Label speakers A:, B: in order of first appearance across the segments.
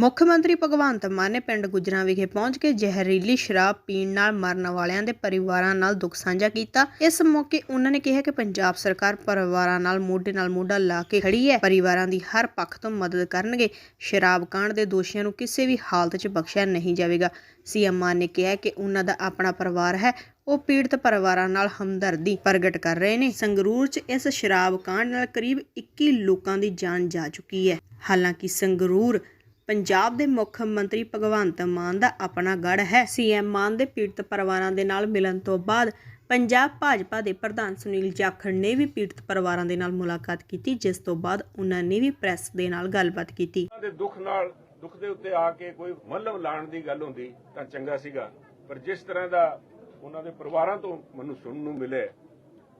A: ਮੁੱਖ ਮੰਤਰੀ ਭਗਵੰਤ ਮਾਨ ਨੇ ਪਿੰਡ ਗੁਜਰਾਂ ਵਿਖੇ ਪਹੁੰਚ ਕੇ ਜ਼ਹਿਰੀਲੀ ਸ਼ਰਾਬ ਪੀਣ ਨਾਲ ਮਰਨ ਵਾਲਿਆਂ ਦੇ ਪਰਿਵਾਰਾਂ ਨਾਲ ਦੁੱਖ ਸਾਂਝਾ ਕੀਤਾ। ਇਸ ਮੌਕੇ ਉਹਨਾਂ ਨੇ ਕਿਹਾ ਕਿ ਪੰਜਾਬ ਸਰਕਾਰ ਪਰਿਵਾਰਾਂ ਨਾਲ ਮੋਢੇ ਨਾਲ ਮੋਢਾ ਲਾ ਕੇ ਖੜੀ ਹੈ। ਪਰਿਵਾਰਾਂ ਦੀ ਹਰ ਪੱਖ ਤੋਂ ਮਦਦ ਕਰਨਗੇ। ਸ਼ਰਾਬ ਕਾਂਡ ਦੇ ਦੋਸ਼ੀਆਂ ਨੂੰ ਕਿਸੇ ਵੀ ਹਾਲਤ 'ਚ ਬਖਸ਼ਿਆ ਨਹੀਂ ਜਾਵੇਗਾ। ਸੀਐਮ ਮਾਨ ਨੇ ਕਿਹਾ ਕਿ ਉਹਨਾਂ ਦਾ ਆਪਣਾ ਪਰਿਵਾਰ ਹੈ। ਉਹ ਪੀੜਤ ਪਰਿਵਾਰਾਂ ਨਾਲ ਹਮਦਰਦੀ ਪ੍ਰਗਟ ਕਰ ਰਹੇ ਨੇ। ਸੰਗਰੂਰ 'ਚ ਇਸ ਸ਼ਰਾਬ ਕਾਂਡ ਨਾਲ ਕਰੀਬ 21 ਲੋਕਾਂ ਦੀ ਜਾਨ ਜਾ ਚੁੱਕੀ ਹੈ। ਹਾਲਾਂਕਿ ਸੰਗਰੂਰ ਪੰਜਾਬ ਦੇ ਮੁੱਖ ਮੰਤਰੀ ਭਗਵੰਤ ਮਾਨ ਦਾ ਆਪਣਾ ਗੜ ਹੈ। ਸੀਐਮ ਮਾਨ ਦੇ ਪੀੜਤ ਪਰਿਵਾਰਾਂ ਦੇ ਨਾਲ ਮਿਲਣ ਤੋਂ ਬਾਅਦ ਪੰਜਾਬ ਭਾਜਪਾ ਦੇ ਪ੍ਰਧਾਨ ਸੁਨੀਲ ਜਾਖੜ ਨੇ ਵੀ ਪੀੜਤ ਪਰਿਵਾਰਾਂ ਦੇ ਨਾਲ ਮੁਲਾਕਾਤ ਕੀਤੀ, ਜਿਸ ਤੋਂ ਬਾਅਦ ਉਹਨਾਂ ਨੇ ਵੀ ਪ੍ਰੈਸ ਦੇ ਨਾਲ ਗੱਲਬਾਤ ਕੀਤੀ।
B: ਉਹਨਾਂ ਦੇ ਦੁੱਖ ਨਾਲ, ਦੁੱਖ ਦੇ ਉੱਤੇ ਆ ਕੇ ਕੋਈ ਮੱਲਮ ਲਾਣ ਦੀ ਗੱਲ ਹੁੰਦੀ ਤਾਂ ਚੰਗਾ ਸੀਗਾ। ਪਰ ਜਿਸ ਤਰ੍ਹਾਂ ਦਾ ਉਹਨਾਂ ਦੇ ਪਰਿਵਾਰਾਂ ਤੋਂ ਮੈਨੂੰ ਸੁਣਨ ਨੂੰ ਮਿਲੇ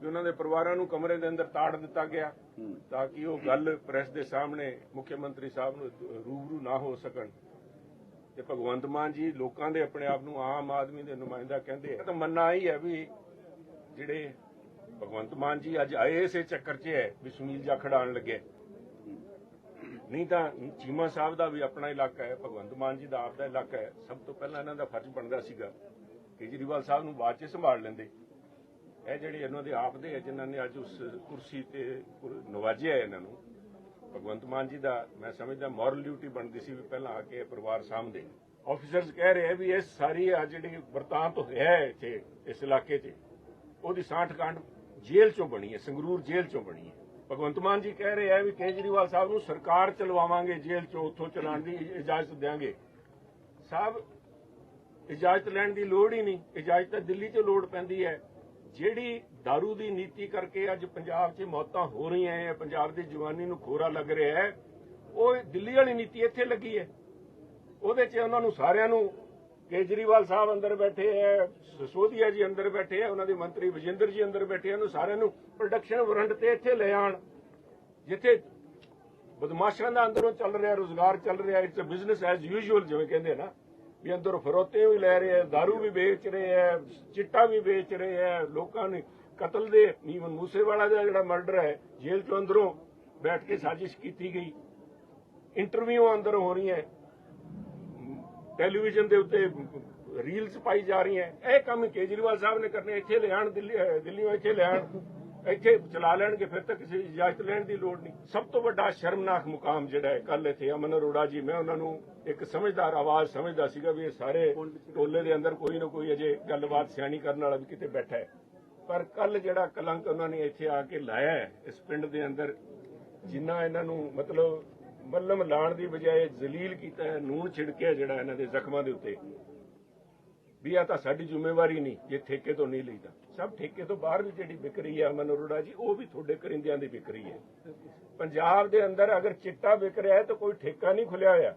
B: ਕਿ ਉਹਨਾਂ ਦੇ ਪਰਿਵਾਰਾਂ ਨੂੰ ਕਮਰੇ ਦੇ ਅੰਦਰ ਤਾੜ ਦਿੱਤਾ ਗਿਆ ਤਾਂ ਕਿ ਉਹ ਗੱਲ ਪ੍ਰੈਸ ਦੇ ਸਾਹਮਣੇ ਮੁੱਖ ਮੰਤਰੀ ਸਾਹਿਬ ਨੂੰ ਰੂਬਰੂ ਨਾ ਹੋ ਸਕਣ। ਤੇ ਭਗਵੰਤ ਮਾਨ ਜੀ ਲੋਕਾਂ ਦੇ ਆਪਣੇ ਆਪ ਨੂੰ ਆਮ ਆਦਮੀ ਦੇ ਨੁਮਾਇੰਦਾ ਕਹਿੰਦੇ ਆ। ਤਾਂ ਮੰਨਣਾ ਹੀ ਹੈ ਵੀ ਜਿਹੜੇ ਭਗਵੰਤ ਮਾਨ ਜੀ ਅੱਜ ਆਏ ਇਸੇ ਚੱਕਰ 'ਚ ਹੈ ਵੀ ਸੁਨੀਲ ਜਾਖੜ ਆਉਣ ਲੱਗੇ। ਨਹੀਂ ਤਾਂ ਚੀਮਾ ਸਾਹਿਬ ਦਾ ਵੀ ਆਪਣਾ ਇਲਾਕਾ ਹੈ ਭਗਵੰਤ ਮਾਨ ਜੀ ਦਾ ਆਪ ਦਾ ਇਲਾਕਾ ਹੈ। ਸਭ ਤੋਂ ਪਹਿਲਾਂ ਇਹਨਾਂ ਦਾ ਫਰਜ਼ ਬਣਦਾ ਸੀਗਾ ਕੇਜਰੀਵਾਲ ਸਾਹਿਬ ਨੂੰ ਬਾਅਦ ਚ ਸੰਭਾਲ ਲੈਂਦੇ। ਇਹ ਜਿਹੜੇ ਇਹਨਾਂ ਦੇ ਆਪ ਦੇ ਹੈ ਜਿਨ੍ਹਾਂ ਨੇ ਅੱਜ ਉਸ ਕੁਰਸੀ ਤੇ ਕੁਰ- ਨਵਾਜਿਆ ਇਹਨਾਂ ਨੂੰ, ਭਗਵੰਤ ਮਾਨ ਜੀ ਦਾ, ਮੈਂ ਸਮਝਦਾ ਮੋਰਲ ਡਿਊਟੀ ਬਣਦੀ ਸੀ ਵੀ ਪਹਿਲਾਂ ਆ ਕੇ ਪਰਿਵਾਰ ਸਾਹਮਣੇ ਆਫੀਸਰਸ ਕਹਿ ਰਹੇ ਆ ਵੀ ਇਹ ਸਾਰੀ ਆ ਜਿਹੜੀ ਵਰਤਾਂਤ ਹੋਇਆ ਹੈ ਇੱਥੇ, ਇਸ ਇਲਾਕੇ 'ਚ, ਉਹਦੀ ਸਾਂਠ ਕਾਂਡ ਜੇਲ੍ਹ ਚੋਂ ਬਣੀ ਹੈ, ਸੰਗਰੂਰ ਜੇਲ੍ਹ ਚੋਂ ਬਣੀ ਹੈ। ਭਗਵੰਤ ਮਾਨ ਜੀ ਕਹਿ ਰਹੇ ਆ ਵੀ ਕੇਜਰੀਵਾਲ ਸਾਹਿਬ ਨੂੰ ਸਰਕਾਰ ਚਲਵਾਵਾਂਗੇ ਜੇਲ੍ਹ ਚੋਂ, ਉੱਥੋਂ ਚਲਾਉਣ ਦੀ ਇਜਾਜ਼ਤ ਦੇਵਾਂਗੇ ਸਾਹਿਬ, ਇਜਾਜ਼ਤ ਲੈਣ ਦੀ ਲੋੜ ਹੀ ਨਹੀਂ, ਇਜਾਜ਼ਤ ਤਾਂ ਦਿੱਲੀ 'ਚ ਲੋੜ ਪੈਂਦੀ ਹੈ। ਜਿਹੜੀ दारू ਦੀ ਨੀਤੀ ਕਰਕੇ ਅੱਜ ਪੰਜਾਬ 'ਚ ਮੌਤਾਂ ਹੋ ਰਹੀਆਂ ਹੈ ਪੰਜਾਬ ਦੀ ਜਵਾਨੀ ਨੂੰ ਖੋਰਾ ਲੱਗ ਰਿਹਾ ਹੈ ਉਹ ਦਿੱਲੀ ਵਾਲੀ ਨੀਤੀ ਇੱਥੇ ਲੱਗੀ ਹੈ ਉਹਦੇ 'ਚ ਉਹਨਾਂ ਨੂੰ ਸਾਰਿਆਂ ਨੂੰ ਕੇਜਰੀਵਾਲ ਸਾਹਿਬ ਅੰਦਰ ਬੈਠੇ ਹੈ ਸਸੋਦੀਆ ਜੀ ਅੰਦਰ ਬੈਠੇ ਹੈ ਉਹਨਾਂ ਦੇ ਮੰਤਰੀ ਵਿਜੇਂਦਰ ਜੀ ਅੰਦਰ ਬੈਠੇ ਹਨ ਸਾਰਿਆਂ ਨੂੰ ਪ੍ਰੋਡਕਸ਼ਨ ਵਾਰੰਟ ਤੇ ਇੱਥੇ ਲੈ ਆਣ ਜਿੱਥੇ ਬਦਮਾਸ਼ਾਂ ਦਾ ਅੰਦਰੋਂ ਚੱਲ ਰਿਹਾ, ਰੋਜ਼ਗਾਰ ਚੱਲ ਰਿਹਾ it's a business as usual ਜਿਵੇਂ ਕਹਿੰਦੇ ਨਾ। ਵੀ ਅੰਦਰੋਂ ਫਰੋਤੇ ਵੀ ਲੈ ਰਹੇ ਆ दारू ਵੀ ਵੇਚ ਰਹੇ ਆ, ਚਿੱਟਾ ਵੀ ਵੇਚ ਰਹੇ ਆ, ਲੋਕਾਂ ਨੇ ਕਤਲ ਦੇ ਨੀਵਨ ਮੂਸੇਵਾਲਾ ਦਾ ਜਿਹੜਾ ਮਰਡਰ ਹੈ, ਜੇਲ੍ਹ ਤੋਂ ਅੰਦਰੋਂ ਬੈਠ ਕੇ ਸਾਜ਼ਿਸ਼ ਕੀਤੀ ਗਈ। ਇੰਟਰਵਿਊ ਅੰਦਰ ਹੋ ਰਹੀਆਂ, ਟੈਲੀਵਿਜ਼ਨ ਦੇ ਉੱਤੇ ਰੀਲਸ ਪਾਈ ਜਾ ਰਹੀਆਂ। ਇਹ ਕੰਮ ਕੇਜਰੀਵਾਲ ਸਾਹਿਬ ਨੇ ਕਰਨੇ, ਇੱਥੇ ਲਿਆਣ ਦਿੱਲੀ, ਅਹ ਦਿੱਲੀੋਂ ਇੱਥੇ ਲਿਆਣ ਇੱਥੇ ਚਲਾ ਲੈਣਗੇ, ਫਿਰ ਤਾਂ ਕਿਸੇ ਦੀ ਇਜਾਜ਼ਤ ਲੈਣ ਦੀ ਲੋੜ ਨਹੀਂ। ਸਭ ਤੋਂ ਵੱਡਾ ਸ਼ਰਮਨਾਕ ਮੁਕਾਮ ਜਿਹੜਾ ਹੈ ਕੱਲ ਇੱਥੇ ਅਮਨ ਅਰੋੜਾ ਜੀ, ਮੈਂ ਉਹਨਾਂ ਨੂੰ ਇੱਕ ਸਮਝਦਾਰ, ਆਵਾਜ਼ ਸਮਝਦਾ ਸੀਗਾ ਵੀ ਇਹ ਸਾਰੇ ਟੋਲੇ ਦੇ ਅੰਦਰ ਕੋਈ ਨਾ ਕੋਈ ਅਜੇ ਗੱਲਬਾਤ ਸਿਆਣੀ ਕਰਨ ਵਾਲਾ ਵੀ ਕਿਤੇ ਬੈਠਾ ਹੈ। ਪਰ ਕੱਲ ਜਿਹੜਾ ਕਲੰਕ ਉਹਨਾਂ ਨੇ ਇੱਥੇ ਆ ਕੇ ਲਾਇਆ ਇਸ ਪਿੰਡ ਦੇ ਅੰਦਰ, ਜਿੰਨਾ ਇਹਨਾਂ ਨੂੰ ਮਤਲਬ ਮੱਲਮ ਲਾਣ ਦੀ ਬਜਾਏ ਜ਼ਲੀਲ ਕੀਤਾ ਹੈ ਨੂਨ ਛਿੜਕਿਆ ਜਿਹੜਾ ਇਹਨਾਂ ਦੇ ਜ਼ਖਮਾਂ ਦੇ ਉੱਤੇ ਵੀ ਆ ਤਾਂ ਸਾਡੀ ਜ਼ਿੰਮੇਵਾਰੀ ਨਹੀਂ, ਜੇ ਠੇਕੇ ਤੋਂ ਨਹੀਂ ਲਈਦਾ। ਸਭ ਠੇਕੇ ਤੋਂ ਬਾਹਰ ਵੀ ਜਿਹੜੀ ਵਿਕ ਰਹੀ ਹੈ ਅਮਨ ਅਰੋੜਾ ਜੀ, ਉਹ ਵੀ ਤੁਹਾਡੇ ਕਰਿੰਦਿਆਂ ਦੀ ਵਿਕ ਰਹੀ ਹੈ। ਪੰਜਾਬ ਦੇ ਅੰਦਰ ਅਗਰ ਚਿੱਟਾ ਵਿਕ ਰਿਹਾ ਹੈ ਤਾਂ ਕੋਈ ਠੇਕਾ ਨਹੀਂ ਖੁੱਲਿਆ ਹੋਇਆ।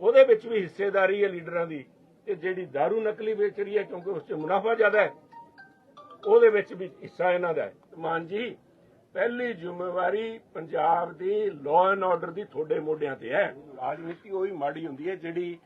B: ਉਹਦੇ ਵਿੱਚ ਵੀ ਹਿੱਸੇਦਾਰੀ ਹੈ ਲੀਡਰਾਂ ਦੀ, ਤੇ ਜਿਹੜੀ दारू ਨਕਲੀ ਵੇਚ ਰਹੀ ਹੈ, ਕਿਉਂਕਿ ਉਸ 'ਚ ਮੁਨਾਫਾ ਜ਼ਿਆਦਾ ਹੈ, ਉਹਦੇ ਵਿੱਚ ਵੀ ਹਿੱਸਾ ਇਹਨਾਂ ਦਾ ਹੈ। ਮਾਨ ਜੀ, ਪਹਿਲੀ ਜ਼ਿੰਮੇਵਾਰੀ ਪੰਜਾਬ ਦੀ ਲਾਅ ਐਂਡ ਆਰਡਰ ਦੀ ਤੁਹਾਡੇ ਮੋਢਿਆਂ ਤੇ ਹੈ। ਰਾਜਨੀਤੀ ਉਹੀ ਮਾੜੀ ਹੁੰਦੀ ਹੈ ਜਿਹੜੀ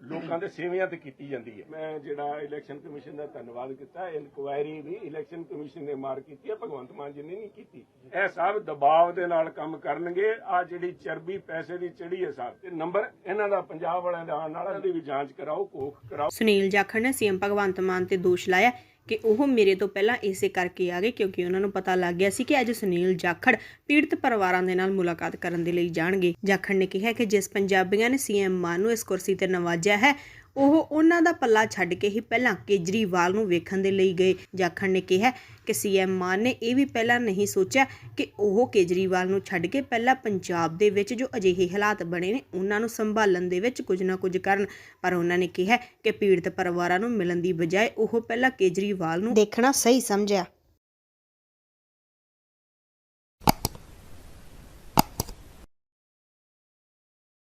B: ਲੋਕਾਂ ਦੇ ਸੇਵਿਆਂ ਤੇ ਕੀਤੀ ਜਾਂਦੀ ਹੈ। ਮੈਂ ਜਿਹੜਾ ਇਲੈਕਸ਼ਨ ਕਮਿਸ਼ਨ ਦਾ ਧੰਨਵਾਦ ਕੀਤਾ ਇਨਕੁਆਇਰੀ ਵੀ ਇਲੈਕਸ਼ਨ ਕਮਿਸ਼ਨ ਨੇ ਮਾਰ ਕੀਤੀ ਹੈ ਭਗਵੰਤ ਮਾਨ ਜੀ ਨੇ ਨਹੀਂ ਕੀਤੀ। ਇਹ ਸਭ ਦਬਾਅ ਦੇ ਨਾਲ ਕੰਮ ਕਰਨਗੇ। ਆ ਜਿਹੜੀ ਚਰਬੀ ਪੈਸੇ ਦੀ ਚੜੀ ਹੈ ਸਾਹਿਬ ਤੇ ਨੰਬਰ ਇਹਨਾਂ ਦਾ ਪੰਜਾਬ ਵਾਲਿਆਂ ਦਾ ਆਉਣ ਵਾਲਾ ਦੀ ਵੀ ਜਾਂਚ ਕਰਾਓ ਕੋਖ ਕਰਾਓ।
A: ਸੁਨੀਲ ਜਾਖੜ ਨੇ ਸੀਐਮ ਭਗਵੰਤ ਮਾਨ ਤੇ ਦੋਸ਼ ਲਾਇਆ। ਕਿ ਉਹ ਮੇਰੇ ਤੋਂ ਪਹਿਲਾਂ ਇਸੇ ਕਰਕੇ ਆ ਗਏ ਕਿਉਂਕਿ ਉਹਨਾਂ ਨੂੰ ਪਤਾ ਲੱਗ ਗਿਆ ਸੀ ਕਿ ਅੱਜ ਸੁਨੀਲ ਜਾਖੜ ਪੀੜਤ ਪਰਿਵਾਰਾਂ ਦੇ ਨਾਲ ਮੁਲਾਕਾਤ ਕਰਨ ਦੇ ਲਈ ਜਾਣਗੇ। ਜਾਖੜ ਨੇ ਕਿਹਾ ਕਿ ਜਿਸ ਪੰਜਾਬੀਆਂ ਨੇ ਸੀਐਮ ਮਾਨ ਨੂੰ ਇਸ ਕੁਰਸੀ ਤੇ ਨਵਾਜਿਆ ਹੈ ਉਹ ਉਹਨਾਂ ਦਾ ਪੱਲਾ ਛੱਡ ਕੇ ਹੀ ਪਹਿਲਾਂ ਕੇਜਰੀਵਾਲ ਨੂੰ ਵੇਖਣ ਦੇ ਲਈ ਗਏ। ਜਾਖੜ ਨੇ ਕਿਹਾ ਕਿ ਸੀਐਮ ਮਾਨ ਨੇ ਇਹ ਵੀ ਪਹਿਲਾਂ ਨਹੀਂ ਸੋਚਿਆ ਕਿ ਉਹ ਕੇਜਰੀਵਾਲ ਨੂੰ ਛੱਡ ਕੇ ਪਹਿਲਾਂ ਪੰਜਾਬ ਦੇ ਵਿੱਚ ਜੋ ਅਜਿਹੇ ਹਾਲਾਤ ਬਣੇ ਨੇ, ਉਹਨਾਂ ਨੂੰ ਸੰਭਾਲਣ ਦੇ ਵਿੱਚ ਕੁਝ ਨਾ ਕੁਝ ਕਰਨ। ਪਰ ਉਹਨਾਂ ਨੇ ਕਿਹਾ ਕਿ ਪੀੜਤ ਪਰਿਵਾਰਾਂ ਨੂੰ ਮਿਲਣ ਦੀ ਬਜਾਏ ਉਹ ਪਹਿਲਾਂ ਕੇਜਰੀਵਾਲ ਨੂੰ ਦੇਖਣਾ ਸਹੀ ਸਮਝਿਆ।